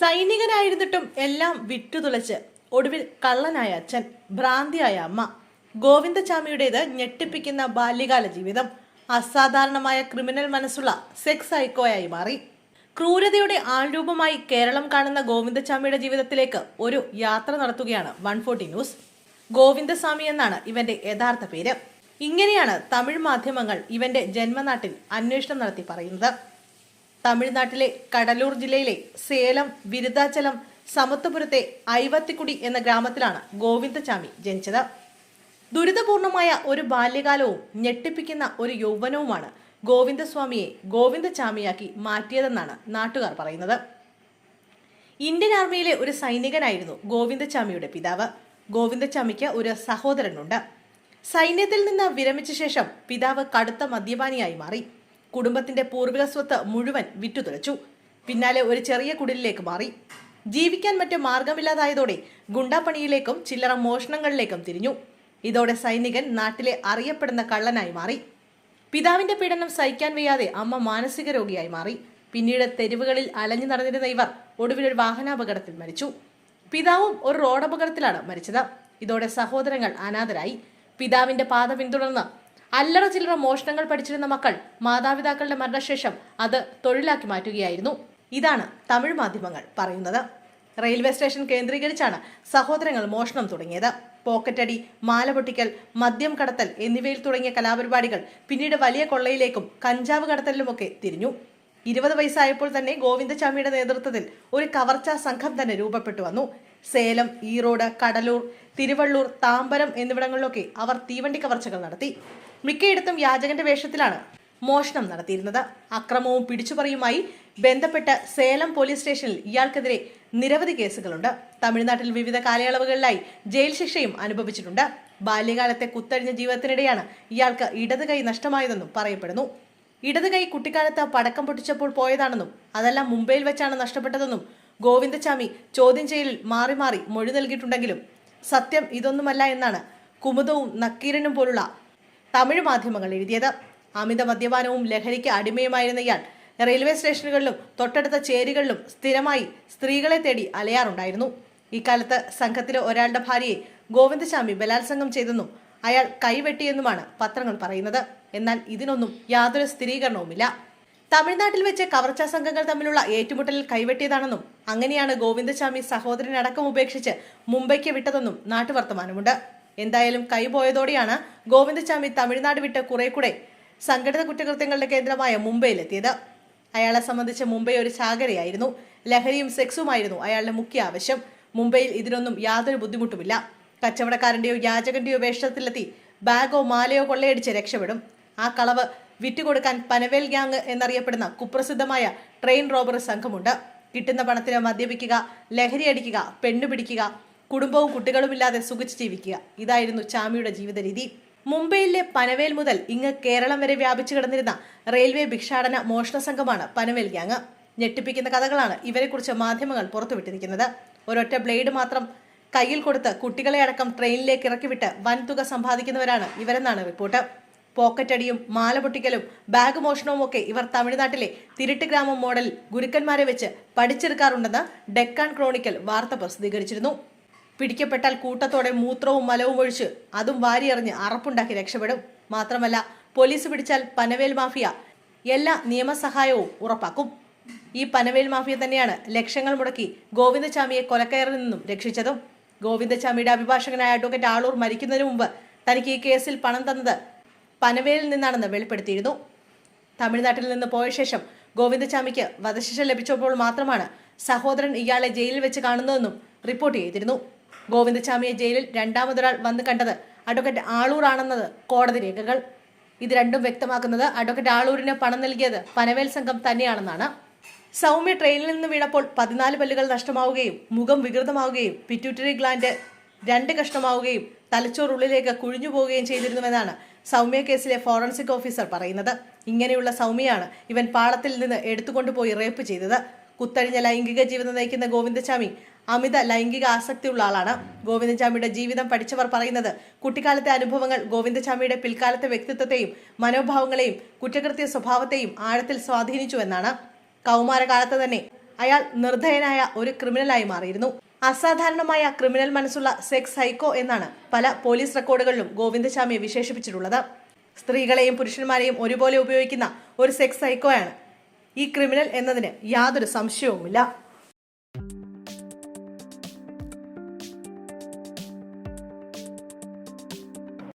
സൈനികനായിരുന്നിട്ടും എല്ലാം വിട്ടുതുളച്ച് ഒടുവിൽ കള്ളനായ അച്ഛൻ ഭ്രാന്തിയായ അമ്മ ഗോവിന്ദചാമിയുടേത് ഞെട്ടിപ്പിക്കുന്ന ബാല്യകാല ജീവിതം അസാധാരണമായ ക്രിമിനൽ മനസ്സുള്ള സെക്സ് ഐക്കോയായി മാറി. ക്രൂരതയുടെ ആൾരൂപമായി കേരളം കാണുന്ന ഗോവിന്ദചാമിയുടെ ജീവിതത്തിലേക്ക് ഒരു യാത്ര നടത്തുകയാണ് വൺ ഫോർട്ടി ന്യൂസ്. ഗോവിന്ദസ്വാമി എന്നാണ് ഇവന്റെ യഥാർത്ഥ പേര്. ഇങ്ങനെയാണ് തമിഴ് മാധ്യമങ്ങൾ ഇവന്റെ ജന്മനാട്ടിൽ അന്വേഷണം നടത്തി പറയുന്നത്. തമിഴ്നാട്ടിലെ കടലൂർ ജില്ലയിലെ സേലം വിരുദ്ധാചലം സമത്വപുരത്തെ ഐവത്തിക്കുടി എന്ന ഗ്രാമത്തിലാണ് ഗോവിന്ദചാമി ജനിച്ചത്. ദുരിതപൂർണമായ ഒരു ബാല്യകാലവും ഞെട്ടിപ്പിക്കുന്ന ഒരു യൗവനവുമാണ് ഗോവിന്ദസ്വാമിയെ ഗോവിന്ദചാമിയാക്കി മാറ്റിയതെന്നാണ് നാട്ടുകാർ പറയുന്നത്. ഇന്ത്യൻ ആർമിയിലെ ഒരു സൈനികനായിരുന്നു ഗോവിന്ദചാമിയുടെ പിതാവ്. ഗോവിന്ദചാമിക്ക് ഒരു സഹോദരനുണ്ട്. സൈന്യത്തിൽ നിന്ന് വിരമിച്ച ശേഷം പിതാവ് കടുത്ത മദ്യപാനിയായി മാറി. കുടുംബത്തിന്റെ പൂർവിക സ്വത്ത് മുഴുവൻ വിറ്റുതുലച്ചു. പിന്നാലെ ഒരു ചെറിയ കുടിലിലേക്ക് മാറി. ജീവിക്കാൻ മറ്റ് മാർഗമില്ലാതായതോടെ ഗുണ്ടാപ്പണിയിലേക്കും ചില്ലറ മോഷണങ്ങളിലേക്കും തിരിഞ്ഞു. ഇതോടെ സൈനികൻ നാട്ടിലെ അറിയപ്പെടുന്ന കള്ളനായി മാറി. പിതാവിന്റെ പീഡനം സഹിക്കാൻ വയ്യാതെ അമ്മ മാനസിക രോഗിയായി മാറി. പിന്നീട് തെരുവുകളിൽ അലഞ്ഞു നടന്നിരുന്ന ഇവർ ഒടുവിൽ ഒരു വാഹനാപകടത്തിൽ മരിച്ചു. പിതാവും ഒരു റോഡപകടത്തിലാണ് മരിച്ചത്. ഇതോടെ സഹോദരങ്ങൾ അനാഥരായി. പിതാവിന്റെ പാത പിന്തുടർന്ന് അല്ലറ ചില്ലറ മോഷണങ്ങൾ പഠിച്ചിരുന്ന മക്കൾ മാതാപിതാക്കളുടെ മരണശേഷം അത് തൊഴിലാക്കി മാറ്റുകയായിരുന്നു. ഇതാണ് തമിഴ് മാധ്യമങ്ങൾ പറയുന്നത്. റെയിൽവേ സ്റ്റേഷൻ കേന്ദ്രീകരിച്ചാണ് സഹോദരങ്ങൾ മോഷണം തുടങ്ങിയത്. പോക്കറ്റടി മാല പൊട്ടിക്കൽ മദ്യം കടത്തൽ എന്നിവയിൽ തുടങ്ങിയ കലാപരിപാടികൾ പിന്നീട് വലിയ കൊള്ളയിലേക്കും കഞ്ചാവ് കടത്തലിലുമൊക്കെ തിരിഞ്ഞു. ഇരുപത് വയസ്സായപ്പോൾ തന്നെ ഗോവിന്ദസ്വാമിയുടെ നേതൃത്വത്തിൽ ഒരു കവർച്ചാ സംഘം തന്നെ രൂപപ്പെട്ടു വന്നു. സേലം ഈറോഡ് കടലൂർ തിരുവള്ളൂർ താമ്പരം എന്നിവിടങ്ങളിലൊക്കെ അവർ തീവണ്ടി കവർച്ചകൾ നടത്തി. മിക്കയിടത്തും യാചകന്റെ വേഷത്തിലാണ് മോഷണം നടത്തിയിരുന്നത്. അക്രമവും പിടിച്ചുപറിയുമായി ബന്ധപ്പെട്ട് സേലം പോലീസ് സ്റ്റേഷനിൽ ഇയാൾക്കെതിരെ നിരവധി കേസുകളുണ്ട്. തമിഴ്നാട്ടിൽ വിവിധ കാലയളവുകളിലായി ജയിൽ ശിക്ഷയും അനുഭവിച്ചിട്ടുണ്ട്. ബാല്യകാലത്തെ കുത്തഴിഞ്ഞ ജീവിതത്തിനിടെയാണ് ഇയാൾക്ക് ഇടത് കൈ നഷ്ടമായതെന്നും പറയപ്പെടുന്നു. ഇടത് കൈ കുട്ടിക്കാലത്ത് പടക്കം പൊട്ടിച്ചപ്പോൾ പോയതാണെന്നും അതെല്ലാം മുംബൈയിൽ വെച്ചാണ് നഷ്ടപ്പെട്ടതെന്നും ഗോവിന്ദചാമി ചോദ്യം ചെയ്യലിൽ മാറി മാറി മൊഴി നൽകിയിട്ടുണ്ടെങ്കിലും സത്യം ഇതൊന്നുമല്ല എന്നാണ് കുമുദവും നക്കീരനും പോലുള്ള തമിഴ് മാധ്യമങ്ങൾ എഴുതിയത്. അമിത മദ്യപാനവും ലഹരിക്ക് അടിമയുമായിരുന്ന ഇയാൾ റെയിൽവേ സ്റ്റേഷനുകളിലും തൊട്ടടുത്ത ചേരികളിലും സ്ഥിരമായി സ്ത്രീകളെ തേടി അലയാറുണ്ടായിരുന്നു. ഇക്കാലത്ത് സംഘത്തിലെ ഒരാളുടെ ഭാര്യയെ ഗോവിന്ദസ്വാമി ബലാത്സംഗം ചെയ്തെന്നും അയാൾ കൈവെട്ടിയെന്നുമാണ് പത്രങ്ങൾ പറയുന്നത്. എന്നാൽ ഇതിനൊന്നും യാതൊരു സ്ഥിരീകരണവുമില്ല. തമിഴ്നാട്ടിൽ വെച്ച് കവർച്ചാ സംഘങ്ങൾ തമ്മിലുള്ള ഏറ്റുമുട്ടലിൽ കൈവെട്ടിയതാണെന്നും അങ്ങനെയാണ് ഗോവിന്ദസ്വാമി സഹോദരനടക്കം ഉപേക്ഷിച്ച് മുംബൈക്ക് വിട്ടതെന്നും നാട്ടുവർത്തമാനമുണ്ട്. എന്തായാലും കൈപോയതോടെയാണ് ഗോവിന്ദസ്വാമി തമിഴ്നാട് വിട്ട് കുറെ കൂടെ സംഘടിത കുറ്റകൃത്യങ്ങളുടെ കേന്ദ്രമായ മുംബൈയിലെത്തിയത്. അയാളെ സംബന്ധിച്ച് മുംബൈ ഒരു ചാകരയായിരുന്നു. ലഹരിയും സെക്സുമായിരുന്നു അയാളുടെ മുഖ്യ ആവശ്യം. മുംബൈയിൽ ഇതിനൊന്നും യാതൊരു ബുദ്ധിമുട്ടുമില്ല. കച്ചവടക്കാരന്റെയോ യാചകന്റെയോ വേഷത്തിലെത്തി ബാഗോ മാലയോ കൊള്ളയടിച്ച് രക്ഷപ്പെടും. ആ കളവ് വിറ്റുകൊടുക്കാൻ പനവേൽ ഗ്യാങ് എന്നറിയപ്പെടുന്ന കുപ്രസിദ്ധമായ ട്രെയിൻ റോബറി സംഘമുണ്ട്. കിട്ടുന്ന പണത്തിന് മദ്യപിക്കുക ലഹരി അടിക്കുക പെണ്ണുപിടിക്കുക കുടുംബവും കുട്ടികളുമില്ലാതെ സുഖിച്ച് ജീവിക്കുക. ഇതായിരുന്നു ചാമിയുടെ ജീവിത രീതി മുംബൈയിലെ പനവേൽ മുതൽ ഇങ്ങ് കേരളം വരെ വ്യാപിച്ചു കിടന്നിരുന്ന റെയിൽവേ ഭിക്ഷാടന മോഷണ സംഘമാണ് പനവേൽ ഗ്യാങ്. ഞെട്ടിപ്പിക്കുന്ന കഥകളാണ് ഇവരെക്കുറിച്ച് മാധ്യമങ്ങൾ പുറത്തുവിട്ടിരിക്കുന്നത്. ഒരൊറ്റ ബ്ലേഡ് മാത്രം കയ്യിൽ കൊടുത്ത് കുട്ടികളെ അടക്കം ട്രെയിനിലേക്ക് ഇറക്കിവിട്ട് വൻതുക സമ്പാദിക്കുന്നവരാണ് ഇവരെന്നാണ് റിപ്പോർട്ട്. പോക്കറ്റടിയും മാല പൊട്ടിക്കലും ബാഗ് മോഷണവും ഒക്കെ ഇവർ തമിഴ്നാട്ടിലെ തിരുട്ട് ഗ്രാമം മോഡൽ ഗുരുക്കന്മാരെ വെച്ച് പഠിച്ചെടുക്കാറുണ്ടെന്ന് ഡെക്കാൻ ക്രോണിക്കൽ വാർത്ത പ്രസിദ്ധീകരിച്ചിരുന്നു. പിടിക്കപ്പെട്ടാൽ കൂട്ടത്തോടെ മൂത്രവും മലവും ഒഴിച്ച് അതും വാരിയെറിഞ്ഞ് അറപ്പുണ്ടാക്കി രക്ഷപ്പെടും. മാത്രമല്ല പോലീസ് പിടിച്ചാൽ പനവേൽ മാഫിയ എല്ലാ നിയമസഹായവും ഉറപ്പാക്കും. ഈ പനവേൽ മാഫിയ തന്നെയാണ് ലക്ഷങ്ങൾ മുടക്കി ഗോവിന്ദചാമിയെ കൊലക്കയറിൽ നിന്നും രക്ഷിച്ചതും. ഗോവിന്ദചാമിയുടെ അഭിഭാഷകനായ അഡ്വക്കേറ്റ് ആളൂർ മരിക്കുന്നതിന് മുമ്പ് തനിക്ക് ഈ കേസിൽ പണം തന്നത് പനവേലിൽ നിന്നാണെന്ന് വെളിപ്പെടുത്തിയിരുന്നു. തമിഴ്നാട്ടിൽ നിന്ന് പോയ ശേഷം ഗോവിന്ദചാമിക്ക് വധശിക്ഷ ലഭിച്ചപ്പോൾ മാത്രമാണ് സഹോദരൻ ഇയാളെ ജയിലിൽ വെച്ച് കാണുന്നതെന്നും റിപ്പോർട്ട് ചെയ്തിരുന്നു. ഗോവിന്ദചാമിയെ ജയിലിൽ രണ്ടാമതൊരാൾ വന്ന് കണ്ടത് അഡ്വക്കേറ്റ് ആളൂർ ആണെന്നത് കോടതി രേഖകൾ. ഇത് രണ്ടും വ്യക്തമാക്കുന്നത് അഡ്വക്കേറ്റ് ആളൂരിന് പണം നൽകിയത് പനവേൽ സംഘം തന്നെയാണെന്നാണ്. സൗമ്യ ട്രെയിനിൽ നിന്ന് വീണപ്പോൾ പതിനാല് പല്ലുകൾ നഷ്ടമാവുകയും മുഖം വികൃതമാവുകയും പിറ്റ്യൂട്ടറി ഗ്ലാൻഡ് രണ്ട് കഷ്ണമാവുകയും തലച്ചോർ ഉള്ളിലേക്ക് കുഴിഞ്ഞു പോവുകയും ചെയ്തിരുന്നുവെന്നാണ് സൗമ്യ കേസിലെ ഫോറൻസിക് ഓഫീസർ പറയുന്നത്. ഇങ്ങനെയുള്ള സൗമ്യയാണ് ഇവൻ പാളത്തിൽ നിന്ന് എടുത്തുകൊണ്ടുപോയി റേപ്പ് ചെയ്തത്. കുത്തഴിഞ്ഞ ലൈംഗിക ജീവിതം നയിക്കുന്ന ഗോവിന്ദസ്വാമി അമിത ലൈംഗിക ആസക്തിയുള്ള ആളാണ്. ഗോവിന്ദസ്വാമിയുടെ ജീവിതം പഠിച്ചവർ പറയുന്നത് കുട്ടിക്കാലത്തെ അനുഭവങ്ങൾ ഗോവിന്ദസ്വാമിയുടെ പിൽക്കാലത്തെ വ്യക്തിത്വത്തെയും മനോഭാവങ്ങളെയും കുറ്റകൃത്യ സ്വഭാവത്തെയും ആഴത്തിൽ സ്വാധീനിച്ചു എന്നാണ്. കൗമാരകാലത്ത് തന്നെ അയാൾ നിർദ്ധയനായ ഒരു ക്രിമിനലായി മാറിയിരുന്നു. അസാധാരണമായ ക്രിമിനൽ മനസ്സുള്ള സെക്സ് സൈക്കോ എന്നാണ് പല പോലീസ് റെക്കോർഡുകളിലും ഗോവിന്ദസ്വാമിയെ വിശേഷിപ്പിച്ചിട്ടുള്ളത്. സ്ത്രീകളെയും പുരുഷന്മാരെയും ഒരുപോലെ ഉപയോഗിക്കുന്ന ഒരു സെക്സ് സൈക്കോയാണ് ഈ ക്രിമിനൽ എന്നതിന് യാതൊരു സംശയവുമില്ല.